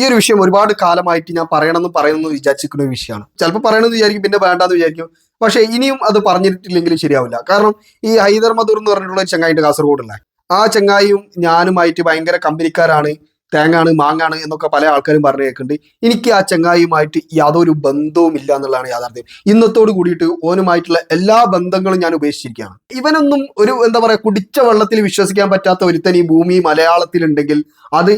ഈ ഒരു വിഷയം ഒരുപാട് കാലമായിട്ട് ഞാൻ പറയണമെന്ന് പറയണമെന്ന് വിചാരിച്ചിരിക്കുന്ന ഒരു വിഷയമാണ്. ചിലപ്പോൾ പറയണമെന്ന് വിചാരിക്കും പിന്നെ വേണ്ടാന്ന് വിചാരിക്കും. പക്ഷേ ഇനിയും അത് പറഞ്ഞിട്ടില്ലെങ്കിലും ശരിയാവില്ല. കാരണം ഈ ഹൈദർ മധൂർ എന്ന് പറഞ്ഞിട്ടുള്ള ഒരു ചങ്ങായിട്ട് കാസർഗോഡുള്ള. ആ ചങ്ങായിയും ഞാനുമായിട്ട് ഭയങ്കര കമ്പനിക്കാരാണ്. തേങ്ങാണ് മാങ്ങാണ് എന്നൊക്കെ പല ആൾക്കാരും പറഞ്ഞു കേൾക്കുന്നുണ്ട്. എനിക്ക് ആ ചങ്ങായിയുമായിട്ട് യാതൊരു ബന്ധവും ഇല്ല എന്നുള്ളതാണ് യാഥാർത്ഥ്യം. ഇന്നത്തോട് കൂടിയിട്ട് ഓനുമായിട്ടുള്ള എല്ലാ ബന്ധങ്ങളും ഞാൻ ഉപേക്ഷിച്ചിരിക്കുകയാണ്. ഇവനൊന്നും ഒരു എന്താ പറയുക കുടിച്ച വെള്ളത്തിൽ വിശ്വസിക്കാൻ പറ്റാത്ത ഒരുത്തൻ ഈ ഭൂമി മലയാളത്തിലുണ്ടെങ്കിൽ അത്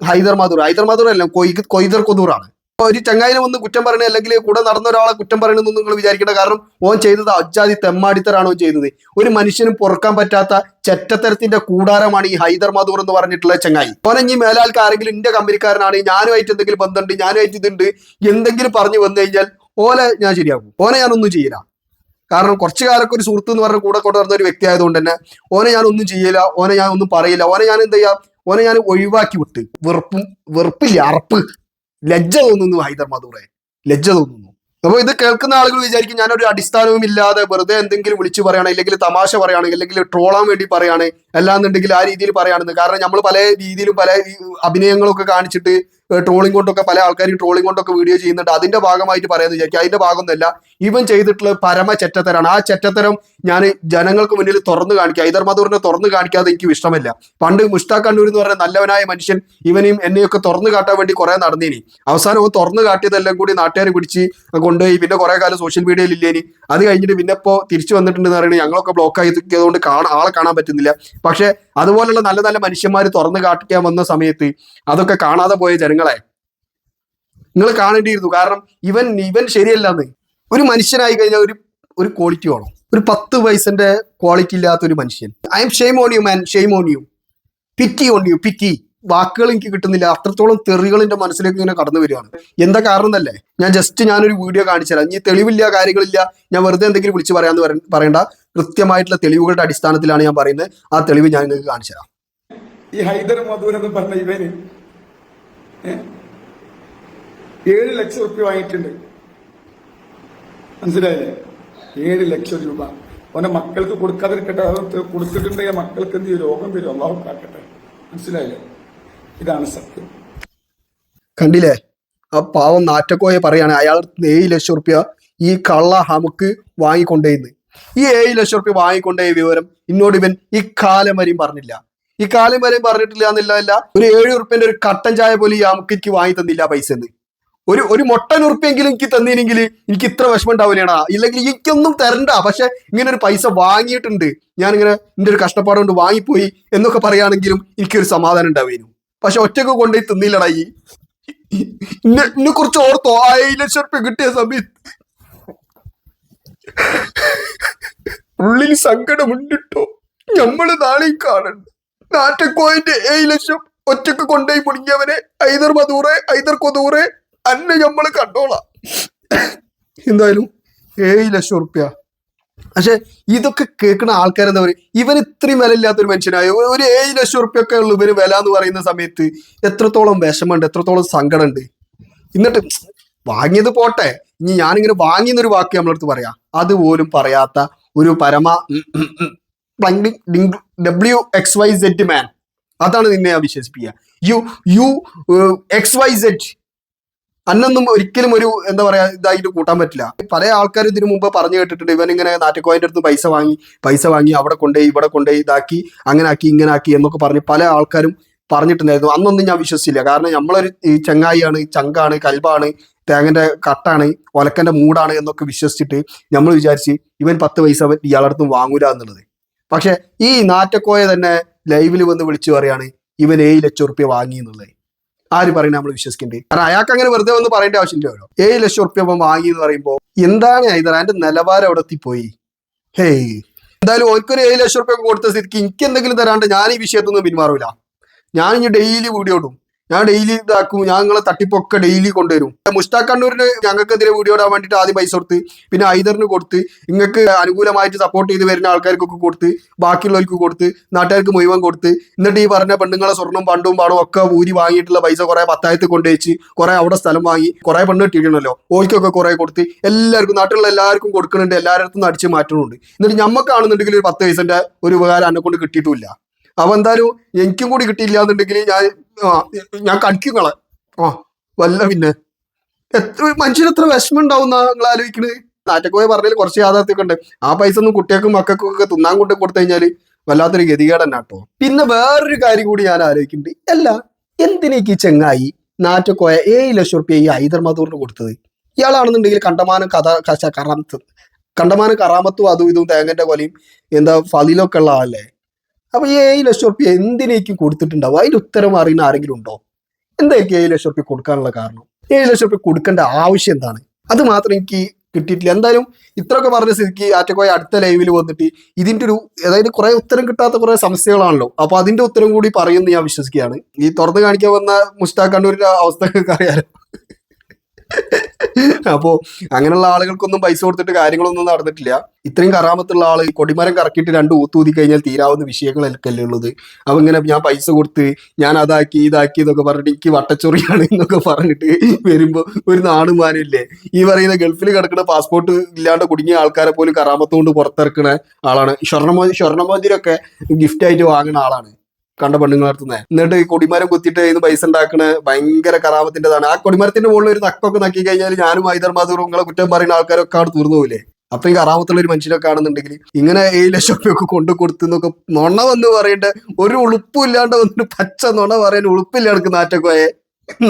ഹൈദർ മാതൂർ ഹൈദർ മാതൂർ അല്ല കൊയ് കൊയ്തർ കൊതൂറാണ് ഒരു ചങ്ങായിനെ വന്ന് കുറ്റം പറയണേ അല്ലെങ്കിൽ കൂടെ നടന്ന ഒരാളെ കുറ്റം പറയണമെന്ന് നിങ്ങൾ വിചാരിക്കേണ്ട കാരണം ഓൻ ചെയ്തത് അജാതി തെമ്മാടിത്തരാണ് ചെയ്തത്. ഒരു മനുഷ്യനും പുറക്കാൻ പറ്റാത്ത ചെറ്റത്തരത്തിന്റെ കൂടാരമാണ് ഈ ഹൈദർ മാധൂർ എന്ന് പറഞ്ഞിട്ടുള്ള ചങ്ങായി. ഓനെ ഇനി മേലാൽക്ക് ആരെങ്കിലും എന്റെ കമ്പനിക്കാരനാണ് ഞാനുമായിട്ട് എന്തെങ്കിലും ബന്ധമുണ്ട് ഞാനുമായിട്ട് ഇതുണ്ട് എന്തെങ്കിലും പറഞ്ഞു വന്നു കഴിഞ്ഞാൽ ഓലെ ഞാൻ ശരിയാക്കും. ഓനെ ഞാനൊന്നും ചെയ്യില്ല. കാരണം കുറച്ചു കാലൊക്കെ ഒരു സുഹൃത്ത് എന്ന് പറഞ്ഞ കൂടെ കൊണ്ട് നടന്ന ഒരു വ്യക്തി ആയതുകൊണ്ട് തന്നെ ഓനെ ഞാൻ ഒന്നും ചെയ്യില്ല ഓനെ ഞാൻ ഒന്നും പറയില്ല ഓനെ ഞാൻ എന്ത് ചെയ്യാം ഓനെ ഞാൻ ഒഴിവാക്കി വിട്ട്. വെറുപ്പും വെറുപ്പില്ല അറപ്പ്. ലജ്ജ തോന്നുന്നു ഹൈദർ മധൂറെ. ലജ്ജ തോന്നുന്നു. അപ്പൊ ഇത് കേൾക്കുന്ന ആളുകൾ വിചാരിക്കും ഞാനൊരു അടിസ്ഥാനവും ഇല്ലാതെ വെറുതെ എന്തെങ്കിലും വിളിച്ചു പറയണം അല്ലെങ്കിൽ തമാശ പറയാണ് അല്ലെങ്കിൽ ട്രോളാൻ വേണ്ടി പറയാണ് അല്ലാന്നുണ്ടെങ്കിൽ ആ രീതിയിൽ പറയാണെന്ന് കാരണം നമ്മൾ പല രീതിയിലും പല അഭിനയങ്ങളൊക്കെ കാണിച്ചിട്ട് ട്രോളിംഗ് കൊണ്ടൊക്കെ പല ആൾക്കാരും ട്രോളിംഗ് കൊണ്ടൊക്കെ വീഡിയോ ചെയ്യുന്നുണ്ട്. അതിന്റെ ഭാഗമായിട്ട് പറയാന്ന് വിചാരിക്കും അതിന്റെ ഭാഗമൊന്നുമല്ല. ഇവൻ ചെയ്തിട്ടുള്ള പരമ ചെറ്റത്തരാണ് ആ ചെറ്റത്തരം ഞാൻ ജനങ്ങൾക്ക് മുന്നിൽ തുറന്നു കാണിക്കുക. ഹൈദർ മധൂറിനെ തുറന്നു കാണിക്കാതെ എനിക്ക് ഇഷ്ടമല്ല. പണ്ട് മുഷ്താഖ് കണ്ണൂർ എന്ന് പറഞ്ഞ നല്ലവനായ മനുഷ്യൻ ഇവനെയും എന്നെയൊക്കെ തുറന്നു കാട്ടാൻ വേണ്ടി കുറെ നടന്നേനി. അവസാനം അവൻ തുറന്നു കാട്ടിയതെല്ലാം കൂടി നാട്ടുകാർ പിടിച്ച് കൊണ്ടുപോയി. പിന്നെ കുറെ കാലം സോഷ്യൽ മീഡിയയിൽ ഇല്ലേനി. അത് കഴിഞ്ഞിട്ട് പിന്നെ ഇപ്പോ തിരിച്ചു വന്നിട്ടുണ്ടെന്ന് പറയുന്നത് ഞങ്ങളൊക്കെ ബ്ലോക്ക് ആയതുകൊണ്ട് കാണാൻ ആളെ കാണാൻ പറ്റുന്നില്ല. പക്ഷെ അതുപോലുള്ള നല്ല നല്ല മനുഷ്യന്മാർ തുറന്നു കാട്ടിക്കാൻ വന്ന സമയത്ത് അതൊക്കെ കാണാതെ പോയ ജനങ്ങളെ നിങ്ങൾ കാണേണ്ടിയിരുന്നു. കാരണം ഇവൻ ഇവൻ ശരിയല്ലാന്ന്. ഒരു മനുഷ്യനായി കഴിഞ്ഞാൽ ഒരു ഒരു ക്വാളിറ്റി വേണം. ഒരു പത്ത് പൈസന്റെ ക്വാളിറ്റി ഇല്ലാത്ത ഒരു മനുഷ്യൻ. I am shame on you man shame on you pity on you pity വാക്കുകൾ എനിക്ക് കിട്ടുന്നില്ല. അത്രത്തോളം തെറികൾ എന്റെ മനസ്സിലേക്ക് ഇങ്ങനെ കടന്നു വരികയാണ്. എന്താ കാരണം എന്നല്ലേ? ഞാൻ ജസ്റ്റ് ഞാനൊരു വീഡിയോ കാണിച്ചു തരാം ഇനി തെളിവില്ല കാര്യങ്ങളില്ല. ഞാൻ വെറുതെ എന്തെങ്കിലും വിളിച്ച് പറയാന്ന് പറയണ്ട. കൃത്യമായിട്ടുള്ള തെളിവുകളുടെ അടിസ്ഥാനത്തിലാണ് ഞാൻ പറയുന്നത്. ആ തെളിവ് ഞാൻ നിങ്ങൾക്ക് കാണിച്ചു തരാം. ഈ ഹൈദർ മധൂർ എന്ന് പറഞ്ഞ ഇവന് ഏ, ഏഴ് ലക്ഷം റുപ്യ വാങ്ങിയിട്ടുണ്ട്. മനസ്സിലായില്ലേ? ഏഴ് ലക്ഷം രൂപ. അവന്റെ മക്കൾക്ക് കൊടുക്കാതിരിക്കട്ടെ കൊടുത്തിട്ടുണ്ടെങ്കിൽ മക്കൾക്ക് എന്ത് രോഗം വരും. അള്ളാഹു കാക്കട്ടെ. മനസ്സിലായില്ലേ? ഇതാണ് സത്യം. കണ്ടില്ലേ? ആ പാവം നാറ്റക്കോയെ പറയാണ് അയാൾ ഏഴ് ലക്ഷം റുപ്യ ഈ കള്ള ഹമുക്ക് വാങ്ങിക്കൊണ്ടേന്ന്. ഈ ഏഴ് ലക്ഷം റുപ്യ വാങ്ങിക്കൊണ്ടേ വിവരം ഇന്നോട് ഇവൻ ഈ കാലം വരെയും പറഞ്ഞില്ല. ഈ കാലം വരെയും പറഞ്ഞിട്ടില്ല എന്നില്ല അല്ല ഒരു ഏഴ് ഉറുപ്പ്യന്റെ ഒരു കട്ടൻ ചായ പോലും ഈ എനിക്ക് വാങ്ങി തന്നില്ല പൈസ എന്ന് ഒരു ഒരു മൊട്ടൻ ഉറുപ്പ്യെങ്കിലും എനിക്ക് തന്നില്ലെങ്കിൽ എനിക്ക് ഇത്ര വിഷമം ഉണ്ടാവില്ലേടാ? ഇല്ലെങ്കിൽ എനിക്കൊന്നും തരണ്ട. പക്ഷെ ഇങ്ങനെ ഒരു പൈസ വാങ്ങിയിട്ടുണ്ട്. ഞാൻ ഇങ്ങനെ എന്റെ ഒരു കഷ്ടപ്പാട് കൊണ്ട് വാങ്ങിപ്പോയി എന്നൊക്കെ പറയുകയാണെങ്കിലും എനിക്കൊരു സമാധാനം ഉണ്ടാവുന്നു പക്ഷെ ഒറ്റയ്ക്ക് കൊണ്ടുപോയി തിന്നില്ലടാ ഈ. കുറിച്ച് ഓർത്തോ? ആ ഏഴ് ലക്ഷം റുപ്യ കിട്ടിയ സമയത്ത് ഉള്ളിൽ സങ്കടമുണ്ടിട്ടോ? നമ്മൾ നാളെ കാണണ്ട നാറ്റക്കോയിന്റെ ഏഴ് ലക്ഷം ഒറ്റയ്ക്ക് കൊണ്ടുപോയി മുടിഞ്ഞവനെ ഐതർ മധൂറെ ഐതർ കൊതൂറെ അന്നെ നമ്മൾ കണ്ടോളാം. എന്തായാലും ഏഴ് ലക്ഷം ഉറുപ്പ്യ. പക്ഷെ ഇതൊക്കെ കേൾക്കുന്ന ആൾക്കാരെന്താ പറയുക ഇവൻ ഇത്രയും വില ഇല്ലാത്തൊരു മനുഷ്യനായ ഒരു ഏഴ് ലക്ഷം ഉറുപ്പ്യൊക്കെ ഉള്ളു ഇവന് വില എന്ന് പറയുന്ന സമയത്ത്. എത്രത്തോളം വിഷമമുണ്ട് എത്രത്തോളം സങ്കടമുണ്ട്. എന്നിട്ട് വാങ്ങിയത് പോട്ടെ. ഇനി ഞാനിങ്ങനെ വാങ്ങിയെന്നൊരു വാക്ക് നമ്മളടുത്ത് പറയാം. അതുപോലും പറയാത്ത ഒരു പരമ W X Y Z man അതാണ് നിന്നെ ഞാൻ വിശ്വസിപ്പിക്കുക you you X Y Z അന്നൊന്നും ഒരിക്കലും ഒരു എന്താ പറയാ ഇതായിട്ട് കൂട്ടാൻ പറ്റില്ല. പല ആൾക്കാരും ഇതിനു മുമ്പ് പറഞ്ഞു കേട്ടിട്ടുണ്ട് ഇവൻ ഇങ്ങനെ അടുത്ത് പൈസ വാങ്ങി പൈസ വാങ്ങി അവിടെ കൊണ്ടുപോയി ഇവിടെ കൊണ്ടുപോയി ഇതാക്കി അങ്ങനെ ആക്കി ഇങ്ങനെ ആക്കി എന്നൊക്കെ പറഞ്ഞ് പല ആൾക്കാരും പറഞ്ഞിട്ടുണ്ടായിരുന്നു. അന്നൊന്നും ഞാൻ വിശ്വസിച്ചില്ല. കാരണം നമ്മളൊരു ചങ്ങായിയാണ് ചങ്കാണ് കൽബാണ് തേങ്ങന്റെ കട്ടാണ് ഒലക്കന്റെ മൂടാണ് എന്നൊക്കെ വിശ്വസിച്ചിട്ട് നമ്മൾ വിചാരിച്ച് ഇവൻ പത്ത് പൈസ ഇയാളടുത്ത് വാങ്ങൂല എന്നുള്ളത്. പക്ഷെ ഈ നാറ്റക്കോയ തന്നെ ലൈവിൽ വന്ന് വിളിച്ചു പറയാണ് ഇവൻ ഏഴ് ലക്ഷം റുപ്യ വാങ്ങി എന്നുള്ളത്. ആര് പറയുന്നത് നമ്മൾ വിശ്വസിക്കേണ്ടത് കാരണം അയാൾക്ക് അങ്ങനെ വെറുതെ ഒന്ന് പറയേണ്ട ആവശ്യമില്ലല്ലോ ഏഴ് ലക്ഷം റുപ്യ അവൻ വാങ്ങി എന്ന് പറയുമ്പോൾ എന്താണ് എന്റെ നിലവാരം അവിടെ എത്തിപ്പോയി ഹേയ് എന്തായാലും ഓർക്കൊരു ഏഴ് ലക്ഷം റുപ്യ കൊടുത്ത സ്ഥിതിക്ക് എനിക്ക് എന്തെങ്കിലും തരാണ്ട് ഞാൻ ഈ വിഷയത്തൊന്നും പിന്മാറൂല ഞാൻ ഇനി ഡെയിലി വീഡിയോ ഇടും. ഞാൻ ഡെയിലി ഇതാക്കും ഞാൻ നിങ്ങളെ തട്ടിപ്പൊക്കെ ഡെയിലി കൊണ്ടുവരും. മുഷ്താഖ് കണ്ണൂരിന് ഞങ്ങൾക്കെതിരെ വീഡിയോ ഇടാൻ വേണ്ടിയിട്ട് ആദ്യം പൈസ കൊടുത്ത് പിന്നെ ഐദറിന് കൊടുത്ത് നിങ്ങൾക്ക് അനുകൂലമായിട്ട് സപ്പോർട്ട് ചെയ്ത് വരുന്ന ആൾക്കാർക്കൊക്കെ കൊടുത്ത് ബാക്കിയുള്ളവർക്ക് കൊടുത്ത് നാട്ടുകാർക്ക് മുഴുവൻ കൊടുത്ത് എന്നിട്ട് ഈ പറഞ്ഞ പെണ്ണുങ്ങളെ സ്വർണം പണ്ടും പാടും ഒക്കെ ഊരി വാങ്ങിയിട്ടുള്ള പൈസ കുറെ പത്തായത്ത് കൊണ്ടുവച്ച് കുറെ അവിടെ സ്ഥലം വാങ്ങി കുറെ പെണ്ണ് കിട്ടിയിട്ടുണ്ടല്ലോ ഓയ്ക്കൊക്കെ കുറെ കൊടുത്ത് എല്ലാവർക്കും നാട്ടിലുള്ള എല്ലാവർക്കും കൊടുക്കുന്നുണ്ട് എല്ലാവരുടെ അടുത്തും അടിച്ച് മാറ്റുന്നുണ്ട്. എന്നിട്ട് ഞമ്മക്കാണെന്നുണ്ടെങ്കിൽ ഒരു പത്ത് പൈസന്റെ ഒരു ഉപകാരം എന്നെ കൊണ്ട് കിട്ടിയിട്ടുമില്ല അപ്പൊ എന്തായാലും എനിക്കും കൂടി കിട്ടിയില്ല എന്നുണ്ടെങ്കിൽ ഞാൻ ഞാൻ കടിക്കും കളെ ആ വല്ല പിന്നെ. എത്ര മനുഷ്യന് എത്ര വിഷമം ഉണ്ടാവും നിങ്ങൾ ആലോചിക്കണത് നാറ്റക്കോയ പറഞ്ഞതിൽ കുറച്ച് യാഥാർത്ഥ്യമൊക്കെ ഉണ്ട്. ആ പൈസ ഒന്നും കുട്ടികൾക്കും മക്കൾക്കും ഒക്കെ തിന്നാൻ കൊണ്ട് കൊടുത്തു കഴിഞ്ഞാൽ വല്ലാത്തൊരു ഗതികേട് കേട്ടോ. പിന്നെ വേറൊരു കാര്യം കൂടി ഞാൻ ആലോചിക്കുന്നുണ്ട് അല്ല എന്തിനേക്ക് ചെങ്ങായി നാറ്റക്കോയ ഏഴ് ലക്ഷം റുപ്യ ഈ ഹൈദർമദൂറിന് കൊടുത്തത്? ഇയാളാണെന്നുണ്ടെങ്കിൽ കണ്ടമാനം കഥ കശ കറാമത്ത് കണ്ടമാനം കറാമത്തും അതും ഇതും തേങ്ങന്റെ കൊലയും എന്താ ഫതിലൊക്കെ ഉള്ള ആളല്ലേ? അപ്പൊ ഈ ഏഴ് ലക്ഷം റുപ്യ എന്തിനേക്കും കൊടുത്തിട്ടുണ്ടാവും? അതിന്റെ ഉത്തരം അറിയുന്ന ആരെങ്കിലും ഉണ്ടോ? എന്തായിരിക്കും ഏഴ് ലക്ഷം റുപ്യ കൊടുക്കാനുള്ള കാരണം? ഏഴ് ലക്ഷം റുപ്യ കൊടുക്കേണ്ട ആവശ്യം എന്താണ്? അത് മാത്രം എനിക്ക് കിട്ടിയിട്ടില്ല. എന്തായാലും ഇത്രയൊക്കെ പറഞ്ഞ സ്ഥിതിക്ക് ആറ്റക്കോയ അടുത്ത ലൈവിൽ വന്നിട്ട് ഇതിന്റെ ഒരു അതായത് കുറെ ഉത്തരം കിട്ടാത്ത കുറെ സംശയങ്ങളാണല്ലോ. അപ്പൊ അതിന്റെ ഉത്തരം കൂടി പറയുമെന്ന് ഞാൻ വിശ്വസിക്കുകയാണ്. ഈ തുറന്ന് കാണിക്കാൻ വന്ന മുസ്താഖ് കണ്ണൂരിന്റെ അവസ്ഥ അറിയാലോ അപ്പോ അങ്ങനെയുള്ള ആളുകൾക്കൊന്നും പൈസ കൊടുത്തിട്ട് കാര്യങ്ങളൊന്നും നടന്നിട്ടില്ല. ഇത്രയും കറാമത്തുള്ള ആൾ കൊടിമരം കറക്കിയിട്ട് രണ്ട് ഊത്തൂതി കഴിഞ്ഞാൽ തീരാവുന്ന വിഷയങ്ങളൊക്കെയല്ലേ ഉള്ളത്. അപ്പൊ ഇങ്ങനെ ഞാൻ പൈസ കൊടുത്ത് ഞാൻ അതാക്കി ഇതാക്കി എന്നൊക്കെ പറഞ്ഞിട്ട് എനിക്ക് വട്ടച്ചൊറിയാണ് എന്നൊക്കെ പറഞ്ഞിട്ട് വരുമ്പോ ഒരു നാടുമാനില്ലേ ഈ പറയുന്ന ഗൾഫിൽ കിടക്കുന്ന പാസ്പോർട്ട് ഇല്ലാണ്ട് കുടുങ്ങിയ ആൾക്കാരെ പോലും കറാമത്ത് കൊണ്ട് പുറത്തിറക്കുന്ന ആളാണ്. സ്വർണമോ സ്വർണമോതിരൊക്കെ ഗിഫ്റ്റ് ആയിട്ട് വാങ്ങുന്ന ആളാണ്. കണ്ട പെണ്ണുങ്ങൾ നടത്തുന്നത് എന്നിട്ട് ഈ കൊടിമരം കുത്തിയിട്ട് ഇന്ന് പൈസ ഉണ്ടാക്കണ ഭയങ്കര കറാമത്തിന്റെതാണ് ആ കൊടിമരത്തിന്റെ മുകളിൽ ഒരു തക്കൊക്കെ നക്കി കഴിഞ്ഞാൽ ഞാനും ഹൈദർമാദൂറും നിങ്ങളെ കുറ്റം പറയുന്ന ആൾക്കാരൊക്കെ അവിടെ തീർന്നു പോയില്ലേ അപ്പൊ ഈ കറാമത്തുള്ള ഒരു മനുഷ്യനെ കാണുന്നുണ്ടെങ്കിൽ ഇങ്ങനെ ഏഴ് ലക്ഷം രൂപയൊക്കെ കൊണ്ടു കൊടുത്തെന്നൊക്കെ നുണ വന്ന് പറയട്ടെ ഒരു ഉളുപ്പും ഇല്ലാണ്ട് വന്നിട്ട് പച്ച നുണ പറയാൻ ഉളുപ്പില്ല എനിക്ക് നാറ്റക്കോയെ.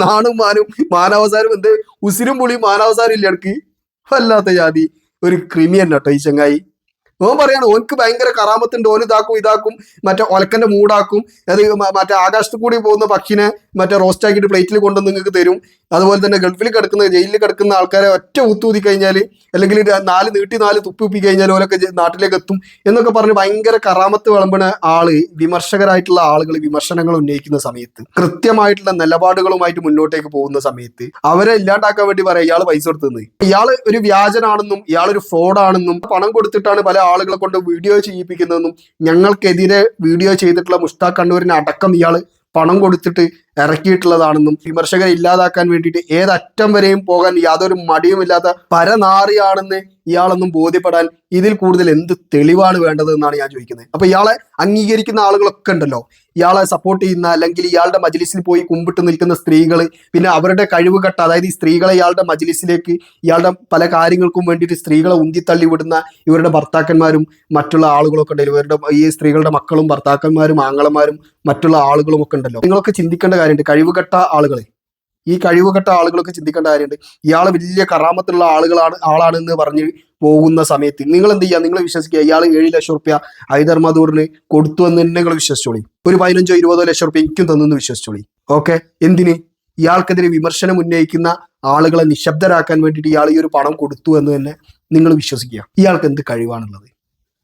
നാണും മാനും മാനവസാരം എന്ത്? ഉസിരും പുളിയും മാനവസാരം ഇല്ല എനിക്ക്. വല്ലാത്ത ജാതി. ഒരു ക്രിമി തന്നെ കേട്ടോ ഈ ചങ്ങായി. ഓൻ പറയാണ് ഓനക്ക് ഭയങ്കര കറാമത്തുണ്ട് ഓൻ ഇതാക്കും ഇതാക്കും മറ്റേ ഒലക്കന്റെ മൂടാക്കും അത് മറ്റേ ആകാശത്ത് കൂടി പോകുന്ന പക്ഷിനെ മറ്റേ റോസ്റ്റ് ആക്കിയിട്ട് പ്ലേറ്റിൽ കൊണ്ടുവന്ന് നിങ്ങൾക്ക് തരും. അതുപോലെ തന്നെ ഗൾഫിൽ കിടക്കുന്ന ജയിലിൽ കിടക്കുന്ന ആൾക്കാരെ ഒറ്റ ഊത്തൂതി കഴിഞ്ഞാൽ അല്ലെങ്കിൽ നാല് നീട്ടി നാല് തുപ്പി ഉപ്പി കഴിഞ്ഞാൽ ഓലൊക്കെ നാട്ടിലേക്ക് എത്തും. എന്നൊക്കെ പറഞ്ഞ് ഭയങ്കര കറാമത്ത് വിളമ്പണ ആൾ വിമർശകരായിട്ടുള്ള ആളുകൾ വിമർശനങ്ങൾ ഉന്നയിക്കുന്ന സമയത്ത് കൃത്യമായിട്ടുള്ള നിലപാടുകളുമായിട്ട് മുന്നോട്ടേക്ക് പോകുന്ന സമയത്ത് അവരെ ഇല്ലാണ്ടാക്കാൻ വേണ്ടി പറയാം ഇയാൾ പൈസ കൊടുത്തത് ഇയാൾ ഒരു വ്യാജനാണെന്നും ഇയാൾ ഒരു ഫ്രോഡാണെന്നും പണം കൊടുത്തിട്ടാണ് പല ആളുകളെ കൊണ്ട് വീഡിയോ ചെയ്യിപ്പിക്കുന്നതെന്നും ഞങ്ങൾക്കെതിരെ വീഡിയോ ചെയ്തിട്ടുള്ള മുഷ്താഖ് കണ്ണൂരിന് അടക്കം ഇയാൾ പണം കൊടുത്തിട്ട് ഇറക്കിയിട്ടുള്ളതാണെന്നും വിമർശകരെ ഇല്ലാതാക്കാൻ വേണ്ടിയിട്ട് ഏതറ്റം വരെയും പോകാൻ യാതൊരു മടിയുമില്ലാത്ത പരനാറിയാണെന്ന് ഇയാളൊന്നും ബോധ്യപ്പെടാൻ ഇതിൽ കൂടുതൽ എന്ത് തെളിവാണ് വേണ്ടത് എന്നാണ് ഞാൻ ചോദിക്കുന്നത്. അപ്പൊ ഇയാളെ അംഗീകരിക്കുന്ന ആളുകളൊക്കെ ഉണ്ടല്ലോ. ഇയാളെ സപ്പോർട്ട് ചെയ്യുന്ന അല്ലെങ്കിൽ ഇയാളുടെ മജ്ലിസിൽ പോയി കുമ്പിട്ട് നിൽക്കുന്ന സ്ത്രീകൾ പിന്നെ അവരുടെ കഴിവുകെട്ട അതായത് ഈ സ്ത്രീകളെ ഇയാളുടെ മജ്ലിസിലേക്ക് ഇയാളുടെ പല കാര്യങ്ങൾക്കും വേണ്ടിയിട്ട് സ്ത്രീകളെ ഉന്തിത്തള്ളി വിടുന്ന ഇവരുടെ ഭർത്താക്കന്മാരും മറ്റുള്ള ആളുകളൊക്കെ ഉണ്ടല്ലോ. ഇവരുടെ ഈ സ്ത്രീകളുടെ മക്കളും ഭർത്താക്കന്മാരും ആങ്ങളമാരും മറ്റുള്ള ആളുകളും ഒക്കെ ഉണ്ടല്ലോ. നിങ്ങളൊക്കെ ചിന്തിക്കേണ്ട കാര്യമുണ്ട്. കഴിവുകെട്ട ആളുകളെ. ഈ കഴിവുകെട്ട ആളുകളൊക്കെ ചിന്തിക്കേണ്ട കാര്യമുണ്ട്. ഇയാൾ വലിയ കറാമത്തുള്ള ആളുകളാണ് ആളാണെന്ന് പറഞ്ഞ് പോകുന്ന സമയത്ത് നിങ്ങൾ എന്ത് ചെയ്യുക നിങ്ങൾ വിശ്വസിക്കുക ഇയാൾ ഏഴ് ലക്ഷം റുപ്യ ഹൈദർമാദൂറിന് കൊടുത്തു എന്ന് തന്നെ നിങ്ങൾ വിശ്വസിച്ചോളി. ഒരു പതിനഞ്ചോ ഇരുപതോ ലക്ഷം റുപ്യ എനിക്കും തന്നു വിശ്വസിച്ചോളി. ഓക്കെ? എന്തിന്? ഇയാൾക്കെതിരെ വിമർശനം ഉന്നയിക്കുന്ന ആളുകളെ നിശബ്ദരാക്കാൻ വേണ്ടിയിട്ട് ഇയാൾ ഈ ഒരു പണം കൊടുത്തു എന്ന് തന്നെ നിങ്ങൾ വിശ്വസിക്കുക. ഇയാൾക്ക് എന്ത് കഴിവാണുള്ളത്?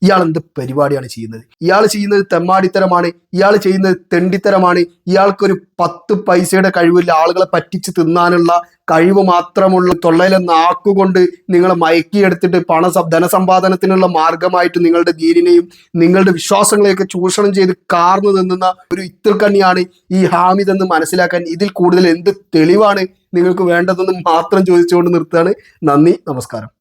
ഇയാൾ എന്ത് പരിപാടിയാണ് ചെയ്യുന്നത്? ഇയാൾ ചെയ്യുന്നത് തെമ്മാടിത്തരമാണ് ഇയാൾ ചെയ്യുന്നത് തെണ്ടിത്തരമാണ്. ഇയാൾക്കൊരു പത്ത് പൈസയുടെ കഴിവില്ല. ആളുകളെ പറ്റിച്ച് തിന്നാനുള്ള കഴിവ് മാത്രമുള്ള തൊള്ളയിലെ നാക്കുകൊണ്ട് നിങ്ങളെ മയക്കിയെടുത്തിട്ട് പണ ധനസമ്പാദനത്തിനുള്ള മാർഗമായിട്ട് നിങ്ങളുടെ ദീനിനെയും നിങ്ങളുടെ വിശ്വാസങ്ങളെയൊക്കെ ചൂഷണം ചെയ്ത് കാർന്നു നിന്നുന്ന ഒരു ഇത്തിൽക്കണ്ണിയാണ് ഈ ഹാമിദ് എന്ന് മനസ്സിലാക്കാൻ ഇതിൽ കൂടുതൽ എന്ത് തെളിവാണ് നിങ്ങൾക്ക് വേണ്ടതെന്ന് മാത്രം ചോദിച്ചുകൊണ്ട് നിർത്തുകയാണ്. നന്ദി നമസ്കാരം.